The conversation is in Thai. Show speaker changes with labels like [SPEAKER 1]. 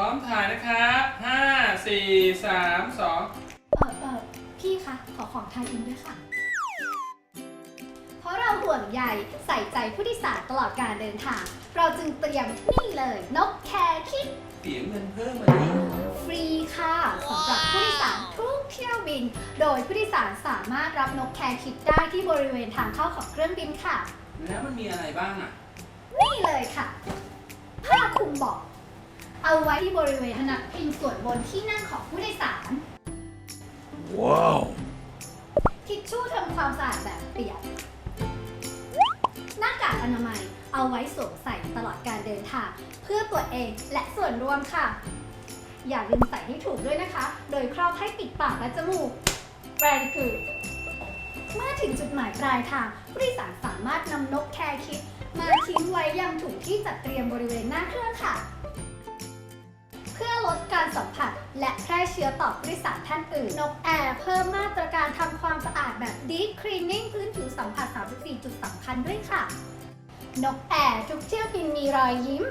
[SPEAKER 1] พร้อมถ่ายนะครับห้าสี่สามสอง
[SPEAKER 2] เออเออพี่คะขอของไทยอินด้วยค่ะ เพราะเราห่วงใยใส่ใจผู้โดยสารตลอดการเดินทาง เราจึงเตรียมนี่เลย นกแคร์คิด
[SPEAKER 1] เสียเงินเพิ่มมาดิ
[SPEAKER 2] ฟรีค่ะสำหรับผู้โดยสารทุกเที่ยวบิน โดยผู้โดยสารสามารถรับนกแคร์คิดได้ที่บริเวณทางเข้าของเครื่องบินค่ะ
[SPEAKER 1] แล้วมันมีอะไรบ้างอะ
[SPEAKER 2] นี่เลยค่ะ ผ้าคลุมเบาะ เอาไว้ที่บริเวณพนักพิงส่วนบนที่นั่งของผู้โดยสาร
[SPEAKER 3] ว้าว
[SPEAKER 2] ทิชชู่ทำความสะอาดแบบเปียก หน้ากากอนามัยเอาไว้สวมใส่ตลอดการเดินทางเพื่อตัวเองและส่วนรวมค่ะ อย่าลืมใส่ให้ถูกด้วยนะคะ โดยครอบให้ปิดปากและจมูกแปลคือเมื่อถึงจุดหมายปลายทางผู้โดยสารสามารถนำนกแคร์คิด มาทิ้งไว้ยังถุงที่จัดเตรียมบริเวณหน้าเครื่องค่ะ เชื้อต่อผู้โดยสารท่านอื่น นกแอร์เพิ่มมาตรการทำความสะอาดแบบ Deep Cleaning พื้นผิวสัมผัส 34 จุดสำคัญด้วยค่ะ นกแอร์ทุกเที่ยวบินมีรอยยิ้ม